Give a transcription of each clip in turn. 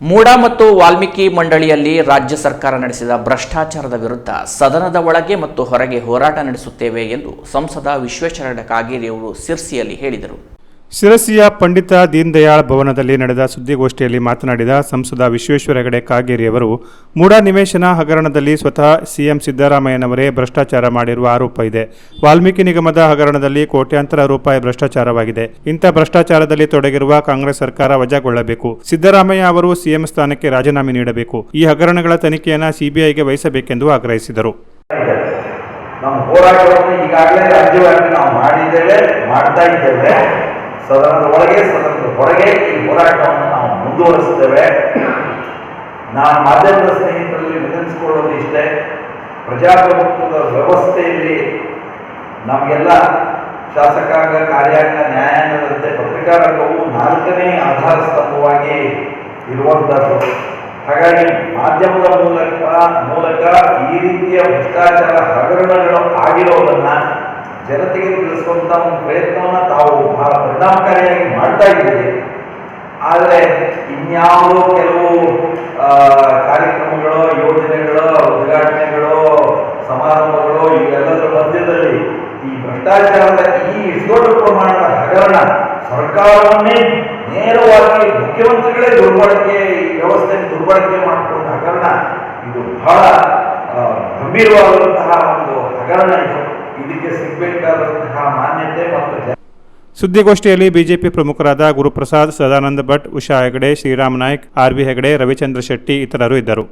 ಮೂಡ ಮತ್ತು ವಾಲ್ಮೀಕಿ ಮಂಡಳಿಯಲ್ಲಿ ರಾಜ್ಯ ಸರ್ಕಾರ ನಡೆಸಿದ ಭ್ರಷ್ಟಾಚಾರದ ವಿರುದ್ಧ ಸದನದ ಒಳಗೆ ಮತ್ತು ಹೊರಗೆ ಹೋರಾಟ ನಡೆಸುತ್ತೇವೆ ಎಂದು ಸಂಸದ ವಿಶ್ವೇಶ್ವರ ಕಾಗೇರಿಯವರು ಸಿರ್ಸಿಯಲ್ಲಿ ಹೇಳಿದರು. ಶಿರಸಿಯ ಪಂಡಿತ ದೀನದಯಾಳ್ ಭವನದಲ್ಲಿ ನಡೆದ ಸುದ್ದಿಗೋಷ್ಠಿಯಲ್ಲಿ ಮಾತನಾಡಿದ ಸಂಸದ ವಿಶ್ವೇಶ್ವರ ಹೆಗಡೆ ಕಾಗೇರಿಯವರು ಮೂಡ ನಿವೇಶನ ಹಗರಣದಲ್ಲಿ ಸ್ವತಃ ಸಿಎಂ ಸಿದ್ದರಾಮಯ್ಯನವರೇ ಭ್ರಷ್ಟಾಚಾರ ಮಾಡಿರುವ ಆರೋಪ ಇದೆ. ವಾಲ್ಮೀಕಿ ನಿಗಮದ ಹಗರಣದಲ್ಲಿ ಕೋಟ್ಯಾಂತರ ರೂಪಾಯಿ ಭ್ರಷ್ಟಾಚಾರವಾಗಿದೆ. ಇಂಥ ಭ್ರಷ್ಟಾಚಾರದಲ್ಲಿ ತೊಡಗಿರುವ ಕಾಂಗ್ರೆಸ್ ಸರ್ಕಾರ ವಜಾಗೊಳ್ಳಬೇಕು. ಸಿದ್ದರಾಮಯ್ಯ ಅವರು ಸಿಎಂ ಸ್ಥಾನಕ್ಕೆ ರಾಜೀನಾಮೆ ನೀಡಬೇಕು. ಈ ಹಗರಣಗಳ ತನಿಖೆಯನ್ನು ಸಿಬಿಐಗೆ ವಹಿಸಬೇಕೆಂದು ಆಗ್ರಹಿಸಿದರು. ನಮ್ಮ ಹೋರಾಟವನ್ನು ಈಗಾಗಲೇ ರಾಜ್ಯವಾಗಿ ನಾವು ಮಾಡಿದ್ದೇವೆ, ಮಾಡ್ತಾ ಇದ್ದೇವೆ. ಸದನದ ಒಳಗೆ, ಸದನದ ಹೊರಗೆ ಈ ಹೋರಾಟವನ್ನು ನಾವು ಮುಂದುವರಿಸ್ತೇವೆ ನಾನು ಮಾಧ್ಯಮದ ಸ್ನೇಹಿತರಲ್ಲಿ ವಿನಂತಿಸಿಕೊಳ್ಳೋದು ಇಷ್ಟೇ. ಪ್ರಜಾಪ್ರಭುತ್ವದ ವ್ಯವಸ್ಥೆಯಲ್ಲಿ ನಮಗೆಲ್ಲ ಶಾಸಕಾಂಗ, ಕಾರ್ಯಾಂಗ, ನ್ಯಾಯಾಂಗದಂತೆ ಪತ್ರಿಕಾ ರಂಗವು ನಾಲ್ಕನೇ ಆಧಾರ ಸ್ತಂಭವಾಗಿ ಇರುವಂಥದ್ದು ಹಾಗಾಗಿ ಮಾಧ್ಯಮದ ಮೂಲಕ ಮೂಲಕ ಈ ರೀತಿಯ ಭ್ರಷ್ಟಾಚಾರ ಹಗರಣಗಳು ಆಗಿರೋದನ್ನ ಜನತೆಗೆ ತಿಳಿಸುವಂಥ ಒಂದು ಪ್ರಯತ್ನವನ್ನ ತಾವು ಬಹಳ ಪರಿಣಾಮಕಾರಿಯಾಗಿ ಮಾಡ್ತಾ ಇದ್ದೀರಿ ಆದರೆ ಇನ್ಯಾವುದೋ ಕೆಲವು ಕಾರ್ಯಕ್ರಮಗಳೋ, ಯೋಜನೆಗಳು, ಉದ್ಘಾಟನೆಗಳು, ಸಮಾರಂಭಗಳು ಇವೆಲ್ಲದರ ಮಧ್ಯದಲ್ಲಿ ಈ ಭ್ರಷ್ಟಾಚಾರದ ಈ ದೊಡ್ಡ ಪ್ರಮಾಣದ ಹಗರಣ ಸರ್ಕಾರವನ್ನೇ ನೇರವಾಗಿ ಮುಖ್ಯಮಂತ್ರಿಗಳೇ ದುರ್ಬಳಕೆ ಈ ವ್ಯವಸ್ಥೆಯನ್ನು ದುರ್ಬಳಕೆ ಮಾಡಿಕೊಂಡ ಹಗರಣ, ಇದು ಬಹಳ ಗಂಭೀರವಾದಂತಹ ಒಂದು ಹಗರಣ ಇದು ಇದಕ್ಕೆ ಸಿಗಬೇಕಾದಂತಹ ಮಾನ್ಯತೆ ಮತ್ತು ಸುದ್ದಿಗೋಷ್ಠಿಯಲ್ಲಿ ಬಿಜೆಪಿ ಪ್ರಮುಖರಾದ ಗುರುಪ್ರಸಾದ್ ಸದಾನಂದ ಭಟ್, ಉಷಾ ಹೆಗಡೆ, ಶ್ರೀರಾಮ್ ನಾಯ್ಕ್, ಆರ್ ಬಿ ಹೆಗಡೆ, ರವಿಚಂದ್ರ ಶೆಟ್ಟಿ ಇತರರು ಇದ್ದರು.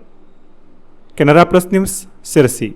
Canara plus news, Sirsi.